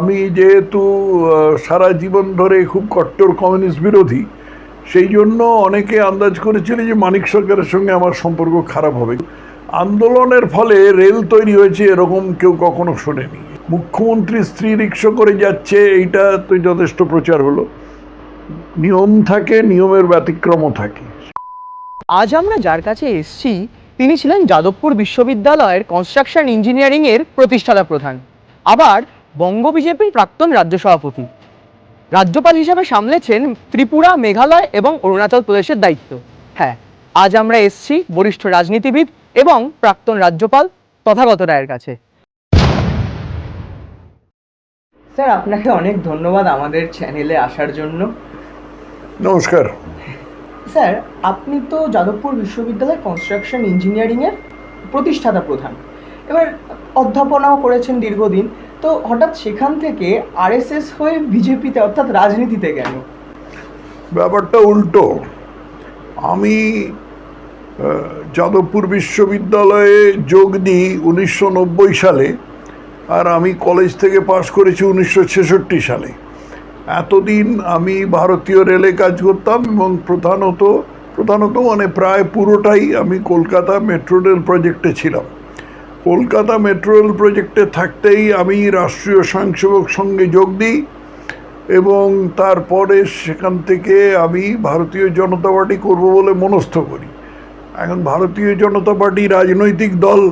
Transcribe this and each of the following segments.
আমি যেহেতু সারা জীবন ধরে খুব কট্টর কমিউনিস্ট বিরোধী, সেই জন্য অনেকে আন্দাজ করেছিল যে মানিক সরকারের সঙ্গে আমার সম্পর্ক খারাপ হবে। আন্দোলনের ফলে রেল তৈরি হয়েছে এরকম কেউ কখনো শোনেনি। মুখ্যমন্ত্রী স্ত্রী রিক্সা করে যাচ্ছে, এইটা তো যথেষ্ট প্রচার হলো। নিয়ম থাকে, নিয়মের ব্যতিক্রমও থাকে। আজ আমরা যার কাছে এসেছি, তিনি ছিলেন যাদবপুর বিশ্ববিদ্যালয়ের কনস্ট্রাকশন ইঞ্জিনিয়ারিংয়ের প্রতিষ্ঠাতা প্রধান। আবার বঙ্গ বিজেপির প্রাক্তন রাজ্য সভাপতি। রাজ্যপাল হিসাবে সামলেছেন ত্রিপুরা মেঘালয় এবং অরুণাচল প্রদেশের দায়িত্ব। হ্যাঁ আজ আমরা এসেছি বরিষ্ঠ রাজনীতিবিদ এবং প্রাক্তন রাজ্যপাল তথাগত রায়ের কাছে। স্যার আপনাকে অনেক ধন্যবাদ আমাদের চ্যানেলে আসার জন্য। নমস্কার। স্যার আপনি তো যাদবপুর বিশ্ববিদ্যালয় কনস্ট্রাকশন ইঞ্জিনিয়ারিংয়ের প্রতিষ্ঠাতা প্রধান। এবার অধ্যাপনাও করেছেন দীর্ঘদিন। তো হঠাৎ সেখান থেকে আরএসএস হয়ে বিজেপিতে অর্থাৎ রাজনীতিতে গেল। ব্যাপারটা উল্টো। আমি যাদবপুর বিশ্ববিদ্যালয়ে যোগ দিই উনিশশো নব্বই সালে আর আমি কলেজ থেকে পাশ করেছি উনিশশো ছেষট্টি সালে। এতদিন আমি ভারতীয় রেলে কাজ করতাম এবং প্রধানত প্রধানত মানে প্রায় পুরোটাই আমি কলকাতা মেট্রো রেল প্রজেক্টে ছিলাম। কলকাতা মেট্রো রেল প্রজেক্টে থাকতেই আমি রাষ্ট্রীয় স্বয়ংসেবক সঙ্গে যোগ দিই এবং তারপরে সেখান থেকে আমি ভারতীয় জনতা পার্টি করব বলে মনস্থ করি। এখন ভারতীয় জনতা পার্টি রাজনৈতিক দল,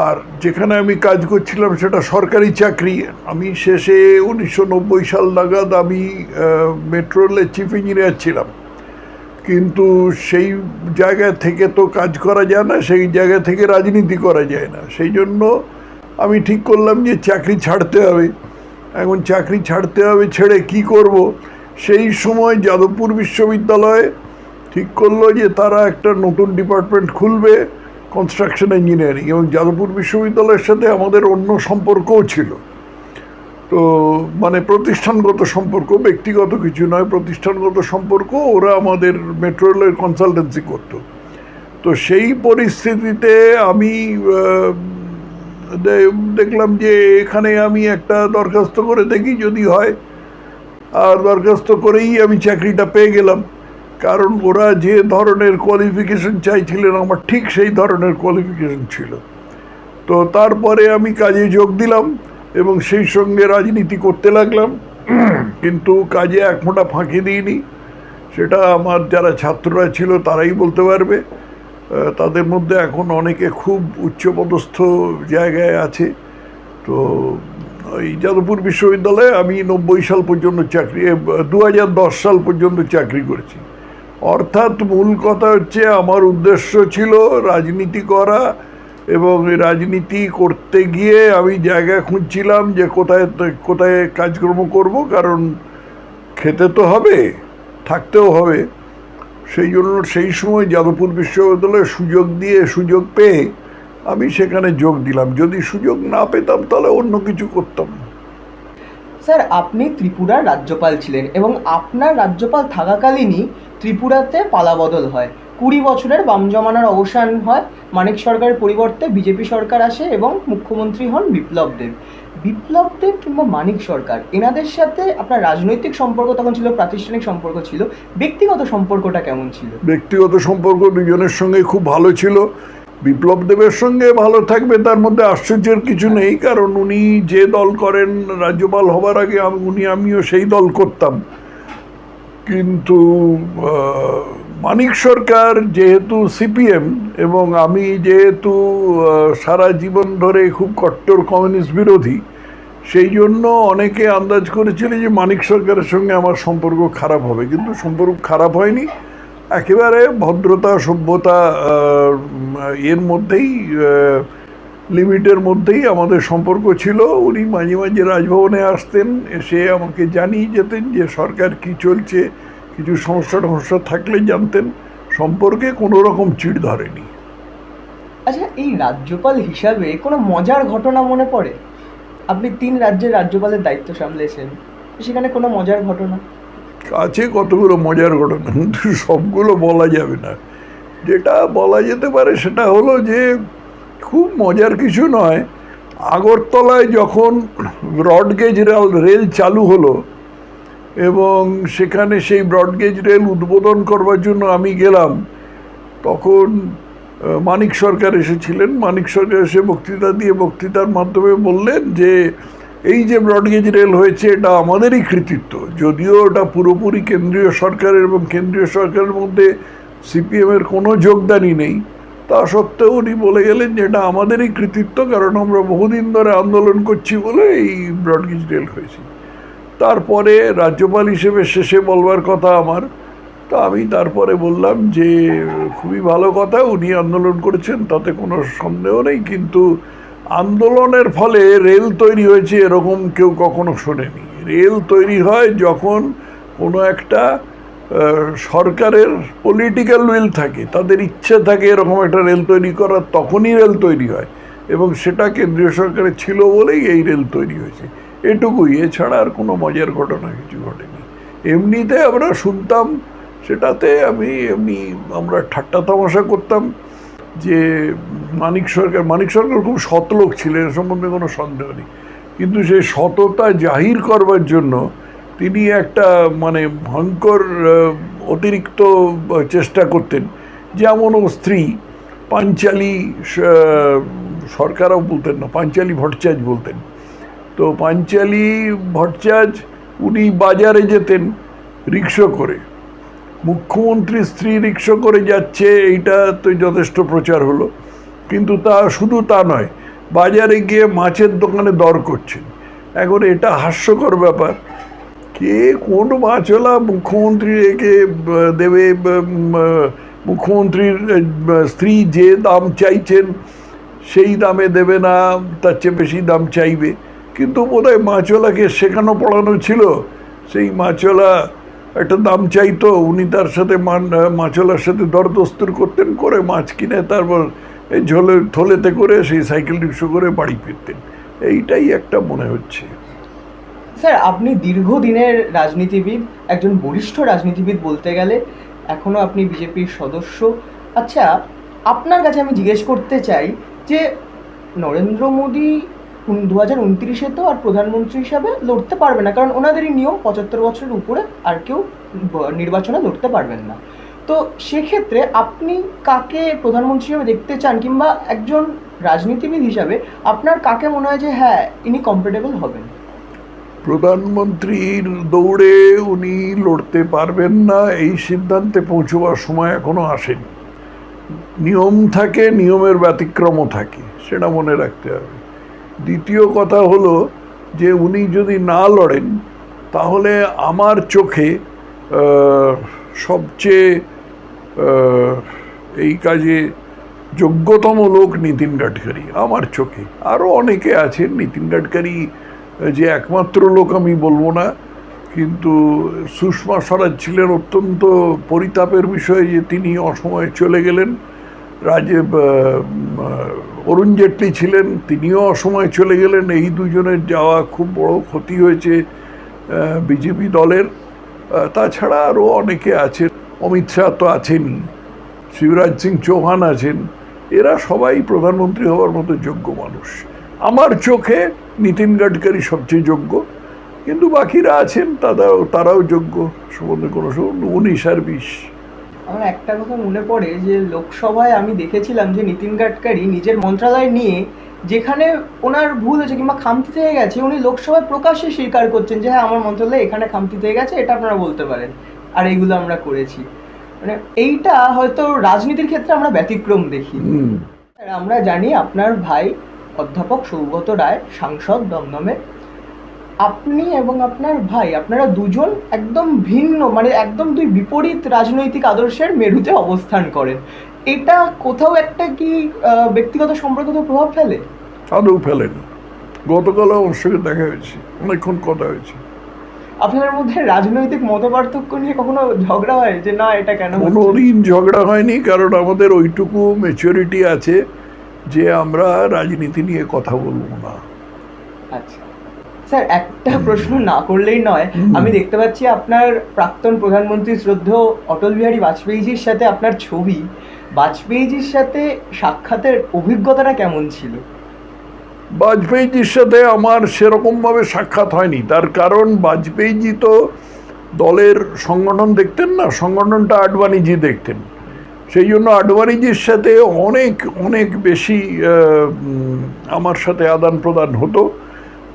আর যেখানে আমি কাজ করছিলাম সেটা সরকারি চাকরি। আমি শেষে উনিশশো নব্বই সাল নাগাদ আমি মেট্রো রেলের চিফ ইঞ্জিনিয়ার ছিলাম। কিন্তু সেই জায়গা থেকে তো কাজ করা যায় না, সেই জায়গা থেকে রাজনীতি করা যায় না। সেই জন্য আমি ঠিক করলাম যে চাকরি ছাড়তে হবে। এখন চাকরি ছাড়তে হবে ছেড়ে কি করব? সেই সময় যাদবপুর বিশ্ববিদ্যালয়ে ঠিক করল যে তারা একটা নতুন ডিপার্টমেন্ট খুলবে কনস্ট্রাকশন ইঞ্জিনিয়ারিং এবং যাদবপুর বিশ্ববিদ্যালয়ের সাথে আমাদের অন্য সম্পর্কও ছিল। তো মানে প্রতিষ্ঠানগত সম্পর্ক, ব্যক্তিগত কিছু নয়, প্রতিষ্ঠানগত সম্পর্ক, ওরা আমাদের মেট্রো রেলের কনসালটেন্সি করতো। তো সেই পরিস্থিতিতে আমি দেখলাম যে এখানে আমি একটা দরখাস্ত করে দেখি যদি হয়। আর দরখাস্ত করেই আমি চাকরিটা পেয়ে গেলাম। কারণ ওরা যে ধরনের কোয়ালিফিকেশন চাইছিলেন, আমার ঠিক সেই ধরনের কোয়ালিফিকেশন ছিল। তো তারপরে আমি কাজে যোগ দিলাম। এবং সেই সঙ্গে রাজনীতি করতে লাগলাম। কিন্তু কাজে এক ফোঁটা ফাঁকি দিইনি। সেটা আমার যারা ছাত্ররা ছিল তারাই বলতে পারবে। তাদের মধ্যে এখন অনেকে খুব উচ্চপদস্থ জায়গায় আছে। তো ওই যাদবপুর বিশ্ববিদ্যালয়ে আমি নব্বই সাল পর্যন্ত চাকরি দু হাজার দশ সাল পর্যন্ত চাকরি করেছি। অর্থাৎ মূল কথা হচ্ছে, আমার উদ্দেশ্য ছিল রাজনীতি করা এবং রাজনীতি করতে গিয়ে আমি জায়গা খুঁজছিলাম যে কোথায় কোথায় কাজকর্ম করব, কারণ খেতে তো হবে, থাকতেও হবে। সেই জন্য সেই সময় যাদবপুর বিশ্ববিদ্যালয়ে সুযোগ দিয়ে সুযোগ পেয়ে আমি সেখানে যোগ দিলাম। যদি সুযোগ না পেতাম তাহলে অন্য কিছু করতাম। স্যার, আপনি ত্রিপুরার রাজ্যপাল ছিলেন এবং আপনার রাজ্যপাল থাকাকালীনই ত্রিপুরাতে পালাবদল হয়। কুড়ি বছরের বাম জমানার অবসান হয়। মানিক সরকারের পরিবর্তে বিজেপি সরকার আসে এবং মুখ্যমন্ত্রী হন বিপ্লব দেব। বিপ্লব দেব কিংবা মানিক সরকার, এনাদের সাথে আপনার রাজনৈতিক সম্পর্ক তখন ছিল, প্রাতিষ্ঠানিক সম্পর্ক ছিল, ব্যক্তিগত সম্পর্কটা কেমন ছিল? ব্যক্তিগত সম্পর্ক দুজনের সঙ্গে খুব ভালো ছিল। বিপ্লব দেবের সঙ্গে ভালো থাকবে তার মধ্যে আশ্চর্যের কিছু নেই, কারণ উনি যে দল করেন রাজ্যপাল হবার আগে, উনি আমিও সেই দল করতাম। কিন্তু মানিক সরকার যেহেতু সিপিএম এবং আমি যেহেতু সারা জীবন ধরে খুব কট্টর কমিউনিস্ট বিরোধী, সেই জন্য অনেকে আন্দাজ করেছিল যে মানিক সরকারের সঙ্গে আমার সম্পর্ক খারাপ হবে। কিন্তু সম্পর্ক খারাপ হয়নি। একেবারে ভদ্রতা, সভ্যতা এর মধ্যেই লিমিটের মধ্যেই আমাদের সম্পর্ক ছিল। উনি মাঝে মাঝে রাজভবনে আসতেন, এসে আমাকে জানিয়ে যেতেন যে সরকার কি চলছে কিছু সমস্যা টমস্যা থাকলে জানতেন সম্পর্কে কোনো রকম চিড় ধরেনি। আচ্ছা এই রাজ্যপাল হিসাবে কোনো মজার ঘটনা মনে পড়ে? আপনি তিন রাজ্যের রাজ্যপালের দায়িত্ব সামলেছেন সেখানে কোনো মজার ঘটনা? আছে কতগুলো মজার ঘটনা? কিন্তু সবগুলো বলা যাবে না। যেটা বলা যেতে পারে সেটা হলো যে খুব মজার কিছু নয়। আগরতলায় যখন ব্রডগেজ রেল রেল চালু হলো এবং সেখানে সেই ব্রডগেজ রেল উদ্বোধন করবার জন্য আমি গেলাম। তখন মানিক সরকার এসেছিলেন। মানিক সরকার এসে বক্তৃতা দিয়ে বক্তৃতার মাধ্যমে বললেন যে, এই যে ব্রডগেজ রেল হয়েছে, এটা আমাদেরই কৃতিত্ব। যদিও ওটা পুরোপুরি কেন্দ্রীয় সরকারের এবং কেন্দ্রীয় সরকারের মধ্যে সিপিএমের কোনো যোগদানই নেই। তা সত্ত্বেও উনি বলে গেলেন যে, এটা আমাদেরই কৃতিত্ব, কারণ আমরা বহুদিন ধরে আন্দোলন করছি বলে এই ব্রডগেজ রেল হয়েছে। তারপরে রাজ্যপাল হিসেবে শেষে বলবার কথা আমার। তো আমি তারপরে বললাম যে, খুবই ভালো কথা, উনি আন্দোলন করেছেন, তাতে কোনো সন্দেহ নেই, কিন্তু আন্দোলনের ফলে রেল তৈরি হয়েছে এরকম কেউ কখনো শোনেনি। রেল তৈরি হয় যখন কোনো একটা সরকারের পলিটিক্যাল উইল থাকে, তাদের ইচ্ছে থাকে এরকম একটা রেল তৈরি করার, তখনই রেল তৈরি হয়। এবং সেটা কেন্দ্রীয় সরকারের ছিল বলেই এই রেল তৈরি হয়েছে। এটুকুই এছাড়া আর কোনো মজার ঘটনা কিছু ঘটেনি। এমনিতে আমরা শুনতাম, সেটাতে আমি এমনি আমরা ঠাট্টা তামাশা করতাম যে মানিক সরকার মানিক সরকার খুব সৎ লোক ছিলেন সম্বন্ধে কোনো সন্দেহ নেই। কিন্তু সেই সততা জাহির করবার জন্য তিনি একটা মানে ভয়ঙ্কর অতিরিক্ত চেষ্টা করতেন। যেমন ও স্ত্রী পাঞ্চালী সরকারও বলতেন না, পাঞ্চালী ভট্টাচার্য বলতেন। তো পাঞ্চালী ভট্টাচার্য, উনি বাজারে যেতেন রিক্সো করে। মুখ্যমন্ত্রী স্ত্রী রিক্সা করে যাচ্ছে, এইটা তো যথেষ্ট প্রচার হলো। কিন্তু তা শুধু তা নয়, বাজারে গিয়ে মাছের দোকানে দর করছেন। এখন এটা হাস্যকর ব্যাপার। কে কোন মাছওয়ালা মুখ্যমন্ত্রী একে দেবে মুখ্যমন্ত্রীর স্ত্রী যে দাম চাইছেন, সেই দামে দেবে না, তার চেয়ে বেশি দাম চাইবে। কিন্তু বোধহয় মাছওয়ালাকে শেখানো পড়ানো ছিল। সেই মাছওয়ালা একটা দাম চাইতো, উনি তার সাথে মাছওয়ালার সাথে দরদস্তুর করতেন, করে মাছ কিনে তারপর এই ঝোলে, থলেতে করে সেই সাইকেল রিক্সা করে বাড়ি ফিরতেন। এইটাই একটা মনে হচ্ছে। স্যার, আপনি দীর্ঘদিনের রাজনীতিবিদ, একজন বরিষ্ঠ রাজনীতিবিদ বলতে গেলে এখনও আপনি বিজেপির সদস্য। আচ্ছা আপনার কাছে আমি জিজ্ঞেস করতে চাই যে, নরেন্দ্র মোদী দু হাজার উনত্রিশে তো আর প্রধানমন্ত্রী হিসাবে লড়তে পারবে না, কারণ ওনাদেরই নিয়ম পঁচাত্তর বছরের উপরে আর কেউ নির্বাচনে লড়তে পারবেন না। তো সেক্ষেত্রে আপনি কাকে প্রধানমন্ত্রী হিসেবে দেখতে চান কিংবা একজন রাজনীতিবিদ হিসাবে আপনার কাকে মনে হয় যে হ্যাঁ ইনি কমফোর্টেবল হবেন? প্রধানমন্ত্রীর দৌড়ে উনি লড়তে পারবেন না, এই সিদ্ধান্তে পৌঁছবার সময় এখনও আসেনি। নিয়ম থাকে, নিয়মের ব্যতিক্রমও থাকে, সেটা মনে রাখতে হবে। দ্বিতীয় কথা হলো যে উনি যদি না লড়েন, তাহলে আমার চোখে সবচেয়ে এই কাজে যোগ্যতম লোক নীতিন গাডকারি। আমার চোখে। আরও অনেকে আছেন, নীতিন গাডকারি যে একমাত্র লোক আমি বলব না, কিন্তু সুষমা স্বরাজ ছিলেন অত্যন্ত পরিতাপের বিষয় যে তিনি অসময়ে চলে গেলেন। রাজে অরুণ জেটলি ছিলেন, তিনিও অসময়ে চলে গেলেন। এই দুজনের যাওয়া খুব বড় ক্ষতি হয়েছে বিজেপি দলের। তাছাড়া আরও অনেকে আছেন, অমিত শাহ তো আছেনই, শিবরাজ সিং চৌহান আছেন। এরা সবাই প্রধানমন্ত্রী হওয়ার মতো যোগ্য মানুষ। আমার চোখে নীতিন গাডকারি সবচেয়ে যোগ্য, কিন্তু বাকিরা আছেন, তারাও তারাও যোগ্য। সম্বন্ধে কোনো উনিশ আর বিশ। আমার একটা কথা মনে পড়ে যে লোকসভায় আমি দেখেছিলাম যে নীতিন গাডকারি নিজের মন্ত্রণালয় নিয়ে যেখানে ওনার ভুল হয়েছে কিংবা খামতি থেকে গেছে উনি লোকসভায় প্রকাশ্যে স্বীকার করছেন যে হ্যাঁ আমার মন্ত্রণালয়ে এখানে খামতি থেকে গেছে এটা আপনারা বলতে পারেন। আর এইগুলো আমরা করেছি। মানে এইটা হয়তো রাজনীতির ক্ষেত্রে আমরা ব্যতিক্রম দেখি। আমরা জানি আপনার ভাই অধ্যাপক সৌগত রায় সাংসদ দমদমে আপনি এবং আপনার ভাই আপনারা দুজন একদম ভিন্ন মানে একদম দুই বিপরীত রাজনৈতিক আদর্শের মেরুতে অবস্থান করেন। এটা কোথাও একটা কি ব্যক্তিগত সম্পর্কগত প্রভাব ফেলে? আদৌ ফেলেন গতকালও ওর সঙ্গে দেখা হয়েছে অনেকক্ষণ কথা হয়েছে। আপনাদের মধ্যে রাজনৈতিক মতপার্থক্য নিয়ে কখনো ঝগড়া হয়? যে না এটা কেন? কোনোদিন ঝগড়া হয়নি কারণ আমাদের ওইটুকু মেচুরিটি আছে যে আমরা রাজনীতি নিয়ে কথা বলব না। আচ্ছা। স্যার একটা প্রশ্ন না করলেই নয়। আমি দেখতে পাচ্ছি আপনার প্রাক্তন প্রধানমন্ত্রী শ্রদ্ধেয় অটল বিহারী বাজপেয়ীজির সাথে আপনার ছবি। বাজপেয়ীজির সাথে সাক্ষাতের অভিজ্ঞতাটা কেমন ছিল? বাজপেয়ীজির সাথে আমার সেরকমভাবে সাক্ষাৎ হয়নি। তার কারণ বাজপেয়ীজি তো দলের সংগঠন দেখতেন না সংগঠনটা আডবাণীজি দেখতেন। সেই জন্য আডবাণীজির সাথে অনেক অনেক বেশি আহ, আমার সাথে আদান প্রদান হতো।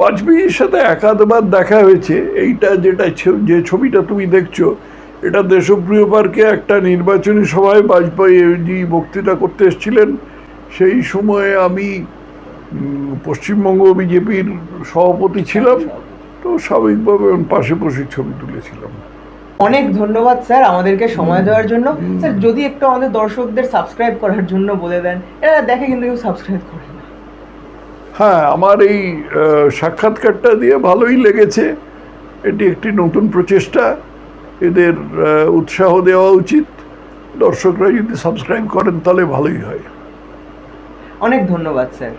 বাজপেয়ীর সাথে একাধবার দেখা হয়েছে। এইটা যেটা যে ছবিটা তুমি দেখছ এটা দেশপ্রিয় পার্কে একটা নির্বাচনী সভায় বাজপেয়ীজি বক্তৃতা করতে এসেছিলেন। সেই সময়ে আমি পশ্চিমবঙ্গ বিজেপির সভাপতি ছিলাম। তো স্বাভাবিকভাবে পাশে বসে ছবি তুলেছিলাম। অনেক ধন্যবাদ স্যার আমাদেরকে সময় দেওয়ার জন্য। স্যার যদি একটু আমাদের দর্শকদের সাবস্ক্রাইব করার জন্য বলে দেন এরা দেখে কিন্তু কেউ সাবস্ক্রাইব করে হ্যাঁ আমার এই সাক্ষাৎকারটা দিয়ে ভালোই লেগেছে। এটি একটি নতুন প্রচেষ্টা। এদের উৎসাহ দেওয়া উচিত। দর্শকরা যদি সাবস্ক্রাইব করেন, তাহলে ভালোই হয়। অনেক ধন্যবাদ, স্যার।